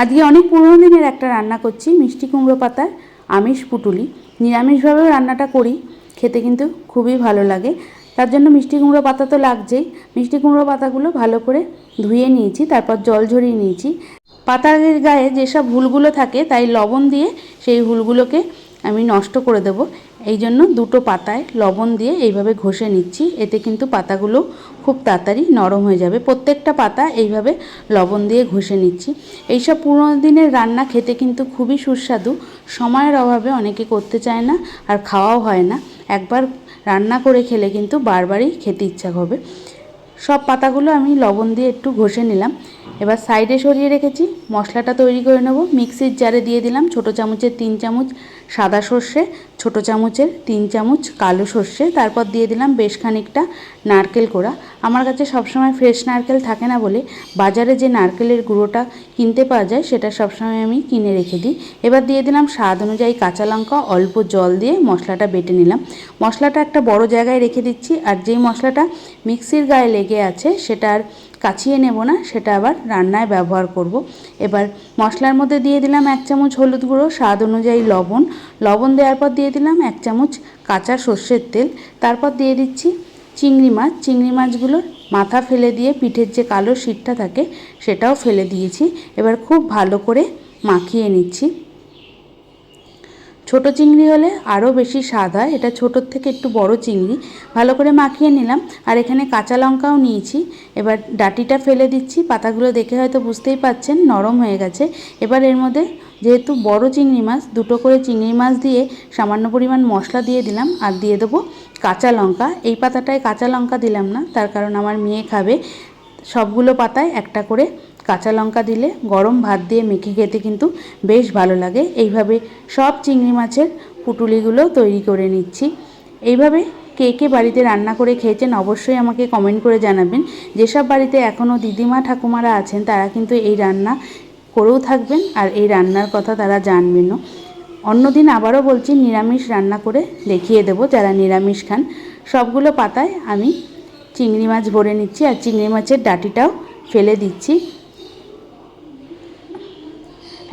আজকে অনেক পুরোনো দিনের একটা রান্না করছি, মিষ্টি কুমড়ো পাতার আমিষ পুটুলি। নিরামিষভাবেও রান্নাটা করি, খেতে কিন্তু খুবই ভালো লাগে। তার জন্য মিষ্টি কুমড়ো পাতা তো লাগছেই। মিষ্টি কুমড়ো পাতাগুলো ভালো করে ধুয়ে নিয়েছি, তারপর জল ঝরিয়ে নিয়েছি। পাতার গায়ে যেসব হুলগুলো থাকে, তাই লবণ দিয়ে সেই হুলগুলোকে আমি নষ্ট করে দেব। এই জন্য দুটো পাতায় লবণ দিয়ে এইভাবে ঘষে নিচ্ছি। এতে কিন্তু পাতাগুলো খুব তাড়াতাড়ি নরম হয়ে যাবে। প্রত্যেকটা পাতা এইভাবে লবণ দিয়ে ঘষে নিচ্ছি। এইসব পুরোনো দিনের রান্না খেতে কিন্তু খুবই সুস্বাদু। সময়ের অভাবে অনেকে করতে চায় না আর খাওয়াও হয় না। একবার রান্না করে খেলে কিন্তু বারবারই খেতে ইচ্ছা হবে। সব পাতাগুলো আমি লবণ দিয়ে একটু ঘষে নিলাম। এবার সাইডে সরিয়ে রেখেছি। মশলাটা তৈরি করে নেব। মিক্সির জারে দিয়ে দিলাম ছোটো চামচের তিন চামচ সাদা সর্ষে, ছোটো চামচের তিন চামচ কালো সর্ষে, তারপর দিয়ে দিলাম বেশ খানিকটা নারকেল কোড়া। আমার কাছে সবসময় ফ্রেশ নারকেল থাকে না বলে বাজারে যে নারকেলের গুঁড়োটা কিনতে পাওয়া যায় সেটা সবসময় আমি কিনে রেখে দিই। এবার দিয়ে দিলাম স্বাদ অনুযায়ী কাঁচা লঙ্কা অল্প জল দিয়ে মশলাটা বেটে নিলাম। মশলাটা একটা বড় জায়গায় রেখে দিচ্ছি আর যেই মশলাটা মিক্সির গায়ে লেগে আছে সেটা কাছিয়ে নেব না, সেটা আবার রান্নায় ব্যবহার করব। এবার মশলার মধ্যে দিয়ে দিলাম এক চামচ হলুদ গুঁড়ো, স্বাদ অনুযায়ী লবণ। লবণ দেওয়ার পর দিয়ে দিলাম এক চামচ কাঁচা সর্ষের তেল। তারপর দিয়ে দিচ্ছি চিংড়ি মাছ। চিংড়ি মাছগুলোর মাথা ফেলে দিয়ে পিঠের যে কালো শীটটা থাকে, সেটাও ফেলে দিয়েছি। এবার খুব ভালো করে মাখিয়ে নিচ্ছি। ছোট চিংড়ি হলে আরও বেশি স্বাদ হয়। এটা ছোটোর থেকে একটু বড় চিংড়ি। ভালো করে মাখিয়ে নিলাম। আর এখানে কাঁচা লঙ্কাও নিয়েছি। এবার ডাটিটা ফেলে দিচ্ছি। পাতাগুলো দেখে হয়তো বুঝতেই পাচ্ছেন, নরম হয়ে গেছে। এবার এর মধ্যে যেহেতু বড় চিংড়ি মাছ, দুটো করে চিংড়ি মাছ দিয়ে সামান্য পরিমাণ মশলা দিয়ে দিলাম আর দিয়ে দেবো কাঁচা লঙ্কা। এই পাতাটায় কাঁচা লঙ্কা দিলাম না, তার কারণ আমার মেয়ে খাবে। সবগুলো পাতায় একটা করে কাঁচা লঙ্কা দিলে গরম ভাত দিয়ে মেখে খেতে কিন্তু বেশ ভালো লাগে। এইভাবে সব চিংড়ি মাছের পুটুলিগুলো তৈরি করে নিচ্ছি। এইভাবে কে কে বাড়িতে রান্না করে খেয়েছেন অবশ্যই আমাকে কমেন্ট করে জানাবেন। যেসব বাড়িতে এখনও দিদিমা ঠাকুমারা আছেন, তারা কিন্তু এই রান্না করেও থাকবেন আর এই রান্নার কথা তারা জানবেনও। অন্যদিন আবারও বলছি, নিরামিষ রান্না করে দেখিয়ে দেবো যারা নিরামিষ খান। সবগুলো পাতায় আমি চিংড়ি মাছ ভরে নিচ্ছি আর চিংড়ি মাছের ডাটিটাও ফেলে দিচ্ছি।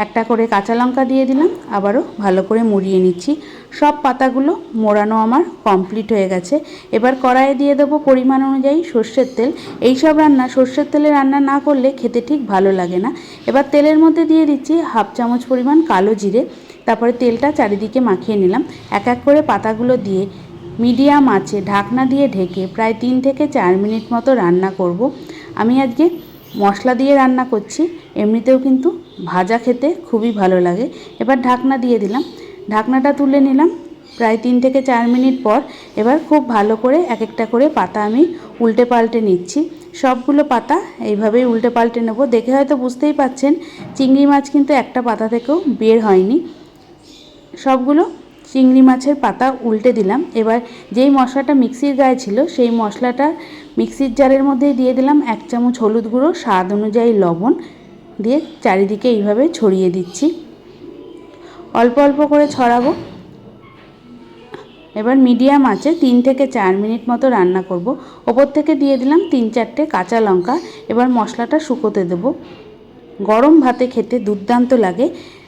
একটা করে কাঁচা লঙ্কা দিয়ে দিলাম, আবারও ভালো করে মুড়িয়ে নিচ্ছি। সব পাতাগুলো মোড়ানো আমার কমপ্লিট হয়ে গেছে। এবার কড়াইয়ে দিয়ে দেবো পরিমাণ অনুযায়ী সর্ষের তেল। এই সব রান্না, সর্ষের তেলে রান্না না করলে খেতে ঠিক ভালো লাগে না। এবার তেলের মধ্যে দিয়ে দিচ্ছি হাফ চামচ পরিমাণ কালো জিরে। তারপরে তেলটা চারিদিকে মাখিয়ে নিলাম। এক এক করে পাতাগুলো দিয়ে মিডিয়াম আছে ঢাকনা দিয়ে ঢেকে প্রায় তিন থেকে চার মিনিট মতো রান্না করব। আমি আজকে মশলা দিয়ে রান্না করছি। এমনিতেও কিন্তু ভাজা খেতে খুবই ভালো লাগে। এবার ঢাকনা দিয়ে দিলাম। ঢাকনাটা তুলে নিলাম। প্রায় তিন থেকে চার মিনিট পর এবার খুব ভালো করে এক একটা করে পাতা আমি উল্টে পাল্টে নিচ্ছি। সবগুলো পাতা এইভাবেই উল্টে পাল্টে নেব। দেখে হয়তো বুঝতেই পাচ্ছেন, চিংড়ি মাছ কিন্তু একটা পাতা থেকেও বের হয়নি। সবগুলো চিংড়ি মাছের পাতা উল্টে দিলাম। এবার যেই মশলাটা মিক্সির গায়ে ছিল, সেই মশলাটা মিক্সির জারের মধ্যে দিয়ে দিলাম। এক চামচ হলুদ গুঁড়ো, স্বাদ অনুযায়ী লবণ দিয়ে চারিদিকে এইভাবে ছড়িয়ে দিচ্ছি। অল্প অল্প করে ছড়াবো। এবার মিডিয়াম আছে তিন থেকে চার মিনিট মতো রান্না করব। ওপর থেকে দিয়ে দিলাম তিন চারটে কাঁচা লঙ্কা। এবার মশলাটা শুকোতে দেব। গরম ভাতে খেতে দুর্দান্ত লাগে।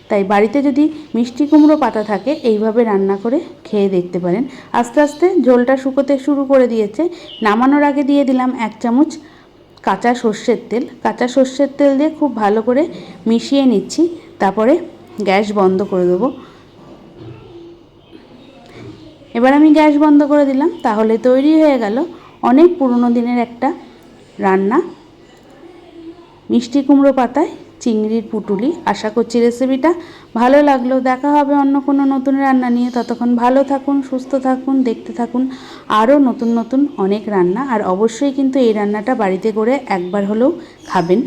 তাই বাড়িতে যদি মিষ্টি কুমড়ো পাতা থাকে, এইভাবে রান্না করে খেয়ে দেখতে পারেন। আস্তে আস্তে ঝোলটা শুকোতে শুরু করে দিয়েছে। নামানোর আগে দিয়ে দিলাম এক চামচ কাঁচা সর্ষের তেল। কাঁচা সর্ষের তেল দিয়ে খুব ভালো করে মিশিয়ে নিচ্ছি। তারপরে গ্যাস বন্ধ করে দেবো। এবার আমি গ্যাস বন্ধ করে দিলাম। তাহলে তৈরি হয়ে গেল অনেক পুরনো দিনের একটা রান্না। মিষ্টি কুমড়ো পাতায় চিংড়ির পুটুলি। আশা করছি রেসিপিটা ভালো লাগল। দেখা হবে অন্য কোনো নতুন রান্না নিয়ে। ততক্ষণ ভালো থাকুন, সুস্থ থাকুন, দেখতে থাকুন। আরও নতুন নতুন অনেক রান্না। আর অবশ্যই কিন্তু এই রান্নাটা বাড়িতে করে একবার হলেও খাবেন।